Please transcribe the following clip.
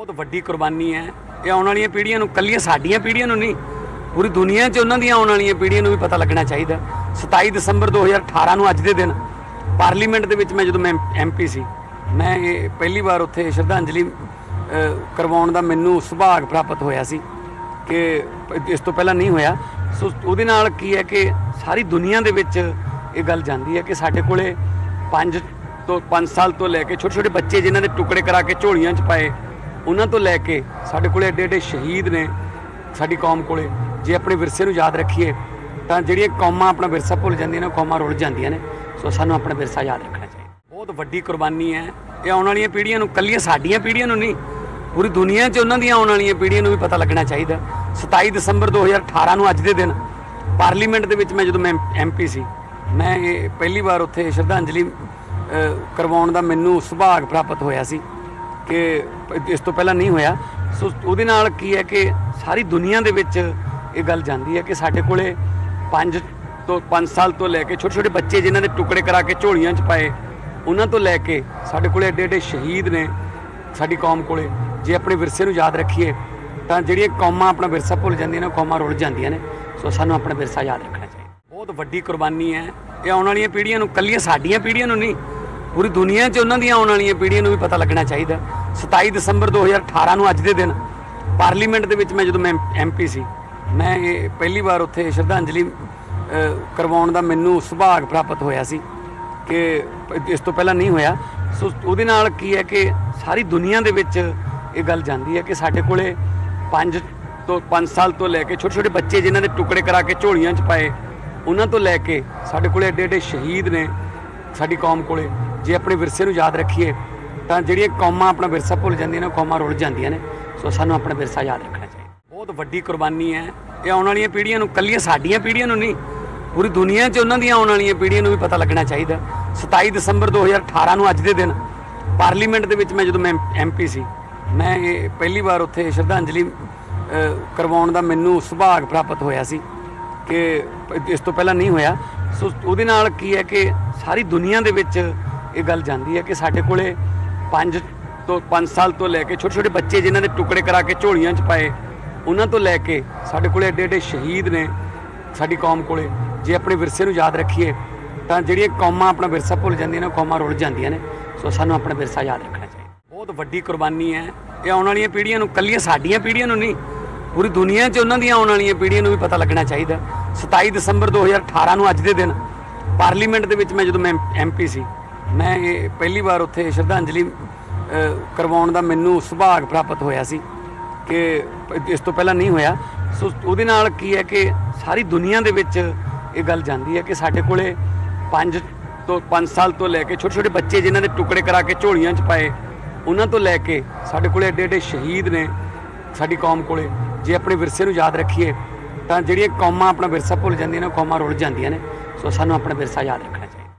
ਬਹੁਤ ਵੱਡੀ ਕੁਰਬਾਨੀ ਹੈ। ਇਹ ਆਉਣ ਵਾਲੀਆਂ ਪੀੜ੍ਹੀਆਂ ਨੂੰ, ਕੱਲੀਆਂ ਸਾਡੀਆਂ ਪੀੜ੍ਹੀਆਂ ਨੂੰ ਨਹੀਂ, ਪੂਰੀ ਦੁਨੀਆ 'ਚ ਉਹਨਾਂ ਦੀਆਂ ਆਉਣ ਵਾਲੀਆਂ ਪੀੜ੍ਹੀਆਂ ਨੂੰ ਵੀ ਪਤਾ ਲੱਗਣਾ ਚਾਹੀਦਾ। 27 ਦਸੰਬਰ 2018 ਨੂੰ ਅੱਜ ਦੇ ਦਿਨ, ਪਾਰਲੀਮੈਂਟ ਦੇ ਵਿੱਚ ਮੈਂ ਜਦੋਂ ਮੈਂ ਐਮਪੀ ਸੀ, ਮੈਂ ਇਹ ਪਹਿਲੀ ਵਾਰ ਉੱਥੇ ਸ਼ਰਧਾਂਜਲੀ ਕਰਵਾਉਣ ਦਾ ਮੈਨੂੰ ਸੁਭਾਗ ਪ੍ਰਾਪਤ ਹੋਇਆ ਸੀ ਕਿ ਇਸ ਤੋਂ ਪਹਿਲਾਂ ਨਹੀਂ ਹੋਇਆ। ਸੋ ਉਹਦੇ ਨਾਲ ਕੀ ਹੈ ਕਿ ਸਾਰੀ ਦੁਨੀਆ ਦੇ ਵਿੱਚ ਇਹ ਗੱਲ ਜਾਂਦੀ ਹੈ ਕਿ ਸਾਡੇ ਕੋਲੇ 5 ਤੋਂ 5 ਸਾਲ ਤੋਂ ਲੈ ਕੇ ਛੋਟੇ ਛੋਟੇ ਬੱਚੇ ਜਿਨ੍ਹਾਂ ਦੇ ਟੁਕੜੇ ਕਰਾ ਕੇ ਝੋਲੀਆਂ 'ਚ ਪਾਏ ਉਹਨਾਂ ਤੋਂ ਲੈ ਕੇ ਸਾਡੇ ਕੋਲੇ ਏਡੇ ਏਡੇ ਸ਼ਹੀਦ ਨੇ ਸਾਡੀ ਕੌਮ ਕੋਲੇ। ਜੇ ਆਪਣੇ ਵਿਰਸੇ ਨੂੰ ਯਾਦ ਰੱਖੀਏ, ਤਾਂ ਜਿਹੜੀਆਂ ਕੌਮਾਂ ਆਪਣਾ ਵਿਰਸਾ ਭੁੱਲ ਜਾਂਦੀਆਂ ਨੇ, ਉਹ ਕੌਮਾਂ ਰੁੱਲ ਜਾਂਦੀਆਂ ਨੇ। ਸੋ ਸਾਨੂੰ ਆਪਣਾ ਵਿਰਸਾ ਯਾਦ ਰੱਖਣਾ ਚਾਹੀਦਾ। ਬਹੁਤ ਵੱਡੀ ਕੁਰਬਾਨੀ ਹੈ। ਇਹ ਆਉਣ ਵਾਲੀਆਂ ਪੀੜ੍ਹੀਆਂ ਨੂੰ, ਕੱਲੀਆਂ ਸਾਡੀਆਂ ਪੀੜ੍ਹੀਆਂ ਨੂੰ ਨਹੀਂ, ਪੂਰੀ ਦੁਨੀਆ 'ਚ ਉਹਨਾਂ ਦੀਆਂ ਆਉਣ ਵਾਲੀਆਂ ਪੀੜ੍ਹੀਆਂ ਨੂੰ ਵੀ ਪਤਾ ਲੱਗਣਾ ਚਾਹੀਦਾ। 27 ਦਸੰਬਰ 2018 ਨੂੰ ਅੱਜ ਦੇ ਦਿਨ, ਪਾਰਲੀਮੈਂਟ ਦੇ ਵਿੱਚ ਮੈਂ ਜਦੋਂ ਮੈਂ ਐਮਪੀ ਸੀ, ਮੈਂ ਇਹ ਪਹਿਲੀ ਵਾਰ ਉੱਥੇ ਸ਼ਰਧਾਂਜਲੀ ਕਰਵਾਉਣ ਦਾ ਮੈਨੂੰ ਸੁਭਾਗ ਪ੍ਰਾਪਤ ਹੋਇਆ ਸੀ। ਕਿ ਇਸ ਤੋਂ ਪਹਿਲਾਂ ਨਹੀਂ ਹੋਇਆ। ਸੋ ਉਹਦੇ ਨਾਲ ਕੀ ਹੈ ਕਿ ਸਾਰੀ ਦੁਨੀਆ ਦੇ ਵਿੱਚ ਇਹ ਗੱਲ ਜਾਂਦੀ ਹੈ ਕਿ ਸਾਡੇ ਕੋਲੇ 5 ਤੋਂ 5 ਸਾਲ ਤੋਂ ਲੈ ਕੇ ਛੋਟੇ ਛੋਟੇ ਬੱਚੇ ਜਿਨ੍ਹਾਂ ਦੇ ਟੁਕੜੇ ਕਰਾ ਕੇ ਝੋਲੀਆਂ 'ਚ ਪਾਏ, ਉਹਨਾਂ ਤੋਂ ਲੈ ਕੇ ਸਾਡੇ ਕੋਲੇ ਏਡੇ ਏਡੇ ਸ਼ਹੀਦ ਨੇ ਸਾਡੀ ਕੌਮ ਕੋਲੇ। ਜੇ ਆਪਣੇ ਵਿਰਸੇ ਨੂੰ ਯਾਦ ਰੱਖੀਏ, ਤਾਂ ਜਿਹੜੀਆਂ ਕੌਮਾਂ ਆਪਣਾ ਵਿਰਸਾ ਭੁੱਲ ਜਾਂਦੀਆਂ ਨੇ, ਉਹ ਕੌਮਾਂ ਰੁੱਲ ਜਾਂਦੀਆਂ ਨੇ। ਸੋ ਸਾਨੂੰ ਆਪਣਾ ਵਿਰਸਾ ਯਾਦ ਰੱਖਣਾ ਚਾਹੀਦਾ। ਬਹੁਤ ਵੱਡੀ ਕੁਰਬਾਨੀ ਹੈ। ਇਹ ਆਉਣ ਵਾਲੀਆਂ ਪੀੜ੍ਹੀਆਂ ਨੂੰ, ਕੱਲੀਆਂ ਸਾਡੀਆਂ ਪੀੜ੍ਹੀਆਂ ਨੂੰ ਨਹੀਂ, ਪੂਰੀ ਦੁਨੀਆ 'ਚ ਉਹਨਾਂ ਦੀਆਂ ਆਉਣ ਵਾਲੀਆਂ ਪੀੜ੍ਹੀਆਂ ਨੂੰ ਵੀ ਪਤਾ ਲੱਗਣਾ ਚਾਹੀਦਾ। 27 ਦਸੰਬਰ 2018 ਨੂੰ ਅੱਜ ਦੇ ਦਿਨ ਪਾਰਲੀਮੈਂਟ ਦੇ ਵਿੱਚ ਮੈਂ ਜਦੋਂ ਮੈਂ ਐਮਪੀ ਸੀ, ਮੈਂ ਇਹ ਪਹਿਲੀ ਵਾਰ ਉੱਥੇ ਸ਼ਰਧਾਂਜਲੀ ਕਰਵਾਉਣ ਦਾ ਮੈਨੂੰ ਸੁਭਾਗ ਪ੍ਰਾਪਤ ਹੋਇਆ ਸੀ ਕਿ ਇਸ ਤੋਂ ਪਹਿਲਾਂ ਨਹੀਂ ਹੋਇਆ। ਸੋ ਉਹਦੇ ਨਾਲ ਕੀ ਹੈ ਕਿ ਸਾਰੀ ਦੁਨੀਆ ਦੇ ਵਿੱਚ ਇਹ ਗੱਲ ਜਾਂਦੀ ਹੈ ਕਿ ਸਾਡੇ ਕੋਲੇ 5 ਤੋਂ 5 ਸਾਲ ਤੋਂ ਲੈ ਕੇ ਛੋਟੇ ਛੋਟੇ ਬੱਚੇ ਜਿਨ੍ਹਾਂ ਦੇ ਟੁਕੜੇ ਕਰਾ ਕੇ ਝੋਲੀਆਂ 'ਚ ਪਾਏ, ਉਹਨਾਂ ਤੋਂ ਲੈ ਕੇ ਸਾਡੇ ਕੋਲੇ ਏਡੇ ਏਡੇ ਸ਼ਹੀਦ ਨੇ ਸਾਡੀ ਕੌਮ ਕੋਲੇ। ਜੇ ਆਪਣੇ ਵਿਰਸੇ ਨੂੰ ਯਾਦ ਰੱਖੀਏ ਤਾਂ ਜਿਹੜੀਆਂ ਕੌਮਾਂ ਆਪਣਾ ਵਿਰਸਾ ਭੁੱਲ ਜਾਂਦੀਆਂ ਨੇ ਕੌਮਾਂ ਰੁੱਲ ਜਾਂਦੀਆਂ ਨੇ। ਸੋ ਸਾਨੂੰ ਆਪਣਾ ਵਿਰਸਾ ਯਾਦ ਰੱਖਣਾ ਚਾਹੀਦਾ। ਬਹੁਤ ਵੱਡੀ ਕੁਰਬਾਨੀ ਹੈ। ਇਹ ਆਉਣ ਵਾਲੀਆਂ ਪੀੜ੍ਹੀਆਂ ਨੂੰ, ਕੱਲੀਆਂ ਸਾਡੀਆਂ ਪੀੜ੍ਹੀਆਂ ਨੂੰ ਨਹੀਂ, ਪੂਰੀ ਦੁਨੀਆ 'ਚ ਉਹਨਾਂ ਦੀਆਂ ਆਉਣ ਵਾਲੀਆਂ ਪੀੜ੍ਹੀਆਂ ਨੂੰ ਵੀ ਪਤਾ ਲੱਗਣਾ ਚਾਹੀਦਾ। 27 ਦਸੰਬਰ 2018 ਨੂੰ ਅੱਜ ਦੇ ਦਿਨ, ਪਾਰਲੀਮੈਂਟ ਦੇ ਵਿੱਚ ਮੈਂ ਜਦੋਂ ਮੈਂ ਐਮਪੀ ਸੀ, ਮੈਂ ਇਹ ਪਹਿਲੀ ਵਾਰ ਉੱਥੇ ਸ਼ਰਧਾਂਜਲੀ ਕਰਵਾਉਣ ਦਾ ਮੈਨੂੰ ਸੁਭਾਗ ਪ੍ਰਾਪਤ ਹੋਇਆ ਸੀ ਕਿ ਇਸ ਤੋਂ ਪਹਿਲਾਂ ਨਹੀਂ ਹੋਇਆ। ਸੋ ਉਹਦੇ ਨਾਲ ਕੀ ਹੈ ਕਿ ਸਾਰੀ ਦੁਨੀਆ ਦੇ ਵਿੱਚ ਇਹ ਗੱਲ ਜਾਂਦੀ ਹੈ ਕਿ ਸਾਡੇ ਕੋਲੇ 5 ਤੋਂ 5 ਸਾਲ ਤੋਂ ਲੈ ਕੇ ਛੋਟੇ ਛੋਟੇ ਬੱਚੇ ਜਿਨ੍ਹਾਂ ਦੇ ਟੁਕੜੇ ਕਰਾ ਕੇ ਝੋਲੀਆਂ 'ਚ ਪਾਏ, ਉਹਨਾਂ ਤੋਂ ਲੈ ਕੇ ਸਾਡੇ ਕੋਲੇ ਏਡੇ ਏਡੇ ਸ਼ਹੀਦ ਨੇ ਸਾਡੀ ਕੌਮ ਕੋਲੇ। ਜੇ ਆਪਣੇ ਵਿਰਸੇ ਨੂੰ ਯਾਦ ਰੱਖੀਏ, ਤਾਂ ਜਿਹੜੀਆਂ ਕੌਮਾਂ ਆਪਣਾ ਵਿਰਸਾ ਭੁੱਲ ਜਾਂਦੀਆਂ ਨੇ, ਉਹ ਕੌਮਾਂ ਰੁੱਲ ਜਾਂਦੀਆਂ ਨੇ। ਸੋ ਸਾਨੂੰ ਆਪਣਾ ਵਿਰਸਾ ਯਾਦ ਰੱਖਣਾ ਚਾਹੀਦਾ। ਬਹੁਤ ਵੱਡੀ ਕੁਰਬਾਨੀ ਹੈ। ਇਹ ਆਉਣ ਵਾਲੀਆਂ ਪੀੜ੍ਹੀਆਂ ਨੂੰ, ਕੱਲੀਆਂ ਸਾਡੀਆਂ ਪੀੜ੍ਹੀਆਂ ਨੂੰ ਨਹੀਂ, ਪੂਰੀ ਦੁਨੀਆ 'ਚ ਉਹਨਾਂ ਦੀਆਂ ਆਉਣ ਵਾਲੀਆਂ ਪੀੜ੍ਹੀਆਂ ਨੂੰ ਵੀ ਪਤਾ ਲੱਗਣਾ ਚਾਹੀਦਾ। 27 ਦਸੰਬਰ 2018 ਨੂੰ ਅੱਜ ਦੇ ਦਿਨ, ਪਾਰਲੀਮੈਂਟ ਦੇ ਵਿੱਚ ਮੈਂ ਜਦੋਂ ਮੈਂ ਐਮਪੀ ਸੀ ਮੈਂ ਇਹ ਪਹਿਲੀ ਵਾਰ ਉੱਥੇ ਸ਼ਰਧਾਂਜਲੀ ਕਰਵਾਉਣ ਦਾ ਮੈਨੂੰ ਸੁਭਾਗ ਪ੍ਰਾਪਤ ਹੋਇਆ ਸੀ ਕਿ ਇਸ ਤੋਂ ਪਹਿਲਾਂ ਨਹੀਂ ਹੋਇਆ। ਸੋ ਉਹਦੇ ਨਾਲ ਕੀ ਹੈ ਕਿ ਸਾਰੀ ਦੁਨੀਆ ਦੇ ਵਿੱਚ ਇਹ ਗੱਲ ਜਾਂਦੀ ਹੈ ਕਿ ਸਾਡੇ ਕੋਲੇ 5 ਤੋਂ 5 ਸਾਲ ਤੋਂ ਲੈ ਕੇ ਛੋਟੇ ਛੋਟੇ ਬੱਚੇ ਜਿਨ੍ਹਾਂ ਦੇ ਟੁਕੜੇ ਕਰਾ ਕੇ ਝੋਲੀਆਂ 'ਚ ਪਾਏ, ਉਹਨਾਂ ਤੋਂ ਲੈ ਕੇ ਸਾਡੇ ਕੋਲੇ ਏਡੇ ਏਡੇ ਸ਼ਹੀਦ ਨੇ ਸਾਡੀ ਕੌਮ ਕੋਲੇ। ਜੇ ਆਪਣੇ ਵਿਰਸੇ ਨੂੰ ਯਾਦ ਰੱਖੀਏ ਤਾਂ ਜਿਹੜੀਆਂ ਕੌਮਾਂ ਆਪਣਾ ਵਿਰਸਾ ਭੁੱਲ ਜਾਂਦੀਆਂ ਨੇ, ਉਹ ਕੌਮਾਂ ਰੁੱਲ ਜਾਂਦੀਆਂ ਨੇ। ਸੋ ਸਾਨੂੰ ਆਪਣਾ ਵਿਰਸਾ ਯਾਦ ਰੱਖਣਾ।